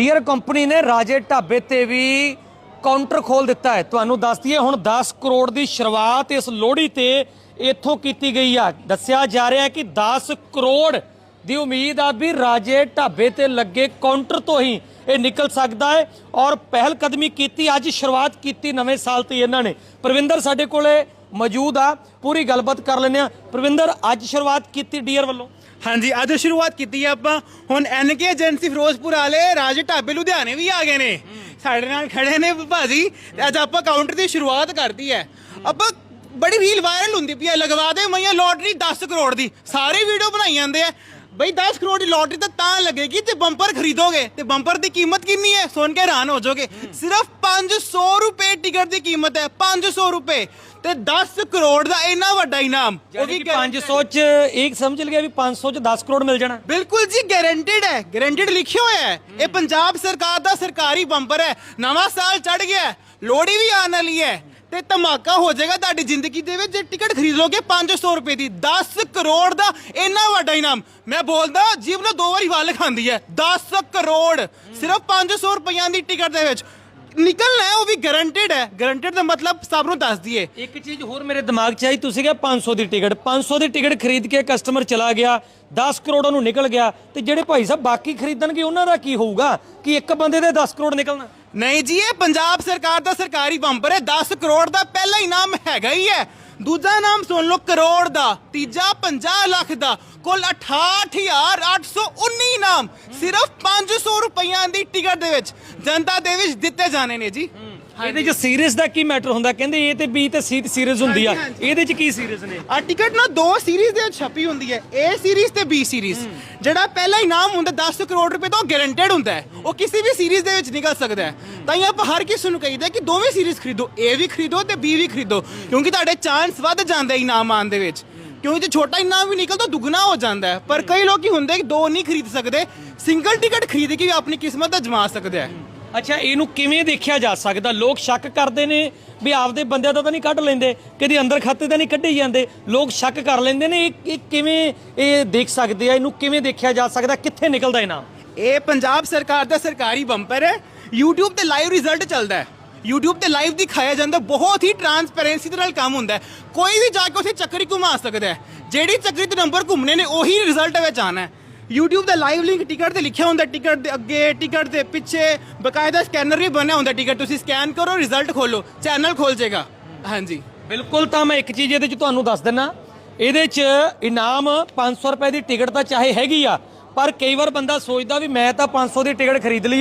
Dear company ਨੇ ਰਾਜੇ ਢਾਬੇ ਤੇ ਵੀ ਕਾਊਂਟਰ ਖੋਲ ਦਿੱਤਾ ਹੈ। ਤੁਹਾਨੂੰ ਦੱਸ ਦਈਏ, ਹੁਣ 10 ਕਰੋੜ ਦੀ ਸ਼ੁਰੂਆਤ ਇਸ ਲੋਹੜੀ ਤੇ ਇੱਥੋਂ ਕੀਤੀ ਗਈ ਆ। ਦੱਸਿਆ ਜਾ ਰਿਹਾ ਹੈ ਕਿ 10 ਕਰੋੜ ਦੀ ਉਮੀਦ ਆ ਵੀ ਰਾਜੇ ਢਾਬੇ ਤੇ ਲੱਗੇ ਕਾਊਂਟਰ ਤੋਂ ਹੀ ਇਹ ਨਿਕਲ ਸਕਦਾ ਹੈ ਔਰ ਪਹਿਲ ਕਦਮੀ ਕੀਤੀ, ਅੱਜ ਸ਼ੁਰੂਆਤ ਕੀਤੀ ਨਵੇਂ ਸਾਲ ਤੇ ਇਹਨਾਂ ਨੇ। ਪ੍ਰਵਿੰਦਰ, ਸਾਡੇ ਕੋਲੇ ਮੌਜੂਦ ਆ। ਪੂਰੀ ਗੱਲਬਾਤ ਕਰ ਲੈਂਦੇ ਆ ਪ੍ਰਵਿੰਦਰ, ਅੱਜ ਸ਼ੁਰੂਆਤ ਕੀਤੀ ਡੀਅਰ ਵੱਲੋਂ? ਹਾਂਜੀ, ਅੱਜ ਸ਼ੁਰੂਆਤ ਕੀਤੀ ਹੈ ਆਪਾਂ। ਹੁਣ ਐਨਕੇ ਏਜੰਸੀ ਫਿਰੋਜ਼ਪੁਰ ਵਾਲੇ ਰਾਜ ਢਾਬੇ ਲੁਧਿਆਣੇ ਵੀ ਆ ਗਏ ਨੇ। ਸਾਡੇ ਨਾਲ ਖੜੇ ਨੇ ਭਾਜੀ। ਤੇ ਅੱਜ ਆਪਾਂ ਕਾਊਂਟਰ ਦੀ ਸ਼ੁਰੂਆਤ ਕਰਤੀ ਹੈ ਆਪਾਂ ਬੜੀ ਵੀਲ ਵਾਇਰਲ ਹੁੰਦੀ ਪਈ ਹੈ ਲਗਵਾ ਦੇ ਮਈਆ ਲੋਟਰੀ 10 ਕਰੋੜ ਦੀ। ਸਾਰੇ ਵੀਡੀਓ ਬਣਾਈ ਜਾਂਦੇ ਆ। ਬਈ 10 ਕਰੋੜ ਦੀ ਲੋਟਰੀ ਤਾਂ ਤਾਂ ਲੱਗੇਗੀ ਤੇ ਬੰਪਰ ਖਰੀਦੋਗੇ। ਤੇ ਬੰਪਰ ਦੀ ਕੀਮਤ ਕਿੰਨੀ ਹੈ ਸੁਣ ਕੇ ਹੈਰਾਨ ਹੋ ਜਾਓਗੇ। ਸਿਰਫ 500 ਰੁਪਏ ਟਿਕਟ ਦੀ ਕੀਮਤ ਹੈ। 500 ਰੁਪਏ। ਤੇ 10 ਕਰੋੜ ਦਾ ਇੰਨਾ ਵੱਡਾ ਇਨਾਮ ਉਹ ਵੀ 500 ਚ ਇੱਕ ਸਮਝ ਲਿਆ ਵੀ 500 ਚ 10 ਕਰੋੜ ਮਿਲ ਜਾਣਾ। ਬਿਲਕੁਲ ਜੀ ਗਾਰੰਟਿਡ ਹੈ ਗਾਰੰਟਿਡ ਲਿਖਿਆ ਹੋਇਆ ਹੈ। ਇਹ ਪੰਜਾਬ ਸਰਕਾਰ ਦਾ ਸਰਕਾਰੀ ਬੰਪਰ ਹੈ। ਨਵਾਂ ਸਾਲ ਚੜ ਗਿਆ ਹੈ, ਲੋਹੜੀ ਵੀ ਆਉਣ ਵਾਲੀ ਹੈ ਤੇ ਧਮਾਕਾ ਹੋ ਜਾਏਗਾ ਤੁਹਾਡੀ ਜ਼ਿੰਦਗੀ ਦੇ ਵਿੱਚ। ਜੇ ਟਿਕਟ ਖਰੀਦ ਲੋਗੇ 500 ਰੁਪਏ ਦੀ 10 ਕਰੋੜ ਦਾ ਇੰਨਾ ਵੱਡਾ ਇਨਾਮ। ਮੈਂ ਬੋਲਦਾ ਜੀਵ ਨੂੰ ਦੋ ਵਾਰੀ ਵੱਲ ਖਾਂਦੀ ਹੈ 10 ਕਰੋੜ। ਸਿਰਫ 500 ਰੁਪਈਆਂ ਦੀ ਟਿਕਟ ਦੇ ਵਿੱਚ। ਨਿਕਲਣਾ ਹੈ ਉਹ ਵੀ ਗਾਰੰਟਿਡ ਹੈ। ਗਾਰੰਟਿਡ ਦਾ ਮਤਲਬ ਸਭ ਨੂੰ ਦੱਸ ਦਈਏ। ਇੱਕ ਚੀਜ਼ ਹੋਰ ਮੇਰੇ ਦਿਮਾਗ 'ਚ ਆਈ ਤੁਸੀਂ ਕਿਹਾ 500 ਦੀ ਟਿਕਟ। 500 ਦੀ ਟਿਕਟ ਖਰੀਦ ਕੇ ਕਸਟਮਰ ਚਲਾ ਗਿਆ 10 ਕਰੋੜ ਉਹਨੂੰ ਨਿਕਲ ਗਿਆ ਤੇ ਜਿਹੜੇ ਭਾਈ ਸਾਹਿਬ ਬਾਕੀ ਖਰੀਦਣਗੇ ਉਹਨਾਂ ਦਾ ਕੀ ਹੋਊਗਾ? ਕਿ ਇੱਕ ਬੰਦੇ ਦੇ 10 ਕਰੋੜ ਨਿਕਲਣਾ? ਨਹੀਂ ਜੀ ਇਹ ਪੰਜਾਬ ਸਰਕਾਰ ਦਾ ਸਰਕਾਰੀ ਬੰਪਰ ਹੈ। 10 ਕਰੋੜ ਦਾ ਪਹਿਲਾ ਇਨਾਮ ਹੈਗਾ ਹੀ ਹੈ। ਦੂਜਾ ਇਨਾਮ ਸੁਣ ਲਓ ਕਰੋੜ ਦਾ ਤੀਜਾ 50 ਲੱਖ ਦਾ। ਕੁੱਲ 68819 ਇਨਾਮ ਸਿਰਫ 500 ਰੁਪਈਆਂ ਦੀ ਟਿਕਟ ਦੇ ਵਿੱਚ। ਜਨਤਾ ਦੇ ਵਿੱਚ ਦਿੱਤੇ ਜਾਣੇ ਨੇ ਜੀ। ਇਹਦੇ 'ਚ ਸੀਰੀਜ਼ ਦਾ ਕੀ ਮੈਟਰ ਹੁੰਦਾ? ਕਹਿੰਦੇ A ਤੇ B ਤੇ C ਸੀਰੀਜ਼ ਹੁੰਦੀ ਆ। ਹਾਂਜੀ, ਹਾਂਜੀ। ਇਹਦੇ 'ਚ ਕੀ ਸੀਰੀਜ਼ ਨੇ? ਆ ਟਿਕਟ ਨਾ ਦੋ ਸੀਰੀਜ਼ ਦੇ ਵਿੱਚ ਛਪੀ ਹੁੰਦੀ ਹੈ। A ਸੀਰੀਜ਼ ਤੇ B ਸੀਰੀਜ਼ ਜਿਹੜਾ ਪਹਿਲਾ ਇਨਾਮ ਹੁੰਦਾ 10 ਕਰੋੜ ਰੁਪਏ ਦਾ ਉਹ ਗਾਰੰਟਿਡ ਹੁੰਦਾ ਹੈ। ਉਹ ਕਿਸੇ ਵੀ ਸੀਰੀਜ਼ ਦੇ ਵਿੱਚ ਨਿਕਲ ਸਕਦਾ ਹੈ। ਤਾਂ ਹੀ ਆਪਾਂ ਹਰ ਕਿਸੇ ਨੂੰ ਕਹੀਦਾ ਕਿ ਦੋਵੇਂ ਸੀਰੀਜ਼ ਖਰੀਦੋ। A ਵੀ ਖਰੀਦੋ ਤੇ B ਵੀ ਖਰੀਦੋ। ਕਿਉਂਕਿ ਤੁਹਾਡੇ ਚਾਂਸ ਵੱਧ ਜਾਂਦੇ ਇਨਾਮ ਆਉਣ ਦੇ ਵਿੱਚ। ਕਿਉਂਕਿ ਜੇ ਛੋਟਾ ਇਨਾਮ ਵੀ ਨਿਕਲਦਾ ਦੁੱਗਣਾ ਹੋ ਜਾਂਦਾ ਹੈ। ਪਰ ਕਈ ਲੋਕ ਕੀ ਹੁੰਦੇ ਕਿ ਦੋ ਨਹੀਂ ਖਰੀਦ ਸਕਦੇ। ਸਿੰਗਲ ਟਿਕਟ ਖਰੀਦ ਕੇ ਵੀ ਆਪਣੀ ਕਿਸਮਤ ਅਜਮਾ ਸਕਦੇ ਹੈ। ਅੱਛਾ, ਇਹਨੂੰ ਕਿਵੇਂ ਦੇਖਿਆ ਜਾ ਸਕਦਾ? ਲੋਕ ਸ਼ੱਕ ਕਰਦੇ ਨੇ ਵੀ ਆਪਦੇ ਬੰਦਿਆਂ ਦਾ ਤਾਂ ਨਹੀਂ ਕੱਢ ਲੈਂਦੇ, ਕਦੀ ਅੰਦਰ ਖਾਤੇ ਤਾਂ ਨਹੀਂ ਕੱਢੇ ਜਾਂਦੇ। ਲੋਕ ਸ਼ੱਕ ਕਰ ਲੈਂਦੇ ਨੇ, ਇਹ ਕਿਵੇਂ ਇਹ ਦੇਖ ਸਕਦੇ ਆ? ਇਹਨੂੰ ਕਿਵੇਂ ਦੇਖਿਆ ਜਾ ਸਕਦਾ? ਕਿੱਥੇ ਨਿਕਲਦਾ ਇਨਾਮ ਇਹ ਪੰਜਾਬ ਸਰਕਾਰ ਦਾ ਸਰਕਾਰੀ ਬੰਪਰ ਹੈ। YouTube ਤੇ ਲਾਈਵ ਰਿਜ਼ਲਟ ਚੱਲਦਾ ਹੈ। YouTube ਤੇ ਲਾਈਵ ਦਿਖਾਇਆ ਜਾਂਦਾ, ਬਹੁਤ ਹੀ ਟਰਾਂਸਪੇਰੈਂਸੀ ਦੇ ਨਾਲ ਕੰਮ ਹੁੰਦਾ ਕੋਈ ਵੀ ਜਾ ਕੇ ਉੱਥੇ ਚੱਕਰੀ ਘੁਮਾ ਸਕਦਾ ਹੈ। ਜਿਹੜੀ ਚੱਕਰੀ ਤੇ ਨੰਬਰ ਘੁੰਮਣੇ ਨੇ, ਉਹੀ ਰਿਜ਼ਲਟ ਵਿੱਚ ਆਣਾ ਹੈ। YouTube ਦਾ ਲਾਈਵ ਲਿੰਕ ਟਿਕਟ ਤੇ ਲਿਖਿਆ ਹੁੰਦਾ ਟਿਕਟ ਦੇ ਅੱਗੇ ਟਿਕਟ ਦੇ ਪਿੱਛੇ, ਬਕਾਇਦਾ ਸਕੈਨਰ ਵੀ ਬਣਿਆ ਹੁੰਦਾ ਟਿਕਟ ਤੁਸੀਂ ਸਕੈਨ ਕਰੋ ਰਿਜ਼ਲਟ ਖੋਲੋ ਚੈਨਲ ਖੋਲ ਜਾਏਗਾ ਹਾਂਜੀ। ਬਿਲਕੁਲ ਤਾਂ ਮੈਂ ਇੱਕ ਚੀਜ਼ ਇਹਦੇ 'ਚ ਤੁਹਾਨੂੰ ਦੱਸ ਦਿੰਨਾ, ਇਹਦੇ 'ਚ ਇਨਾਮ 500 ਰੁਪਏ ਦੀ ਟਿਕਟ ਤਾਂ ਚਾਹੇ ਹੈਗੀ ਆ, ਪਰ ਕਈ ਵਾਰ ਬੰਦਾ ਸੋਚਦਾ ਵੀ ਮੈਂ ਤਾਂ 500 ਦੀ ਟਿਕਟ ਖਰੀਦ ਲਈ ਆ।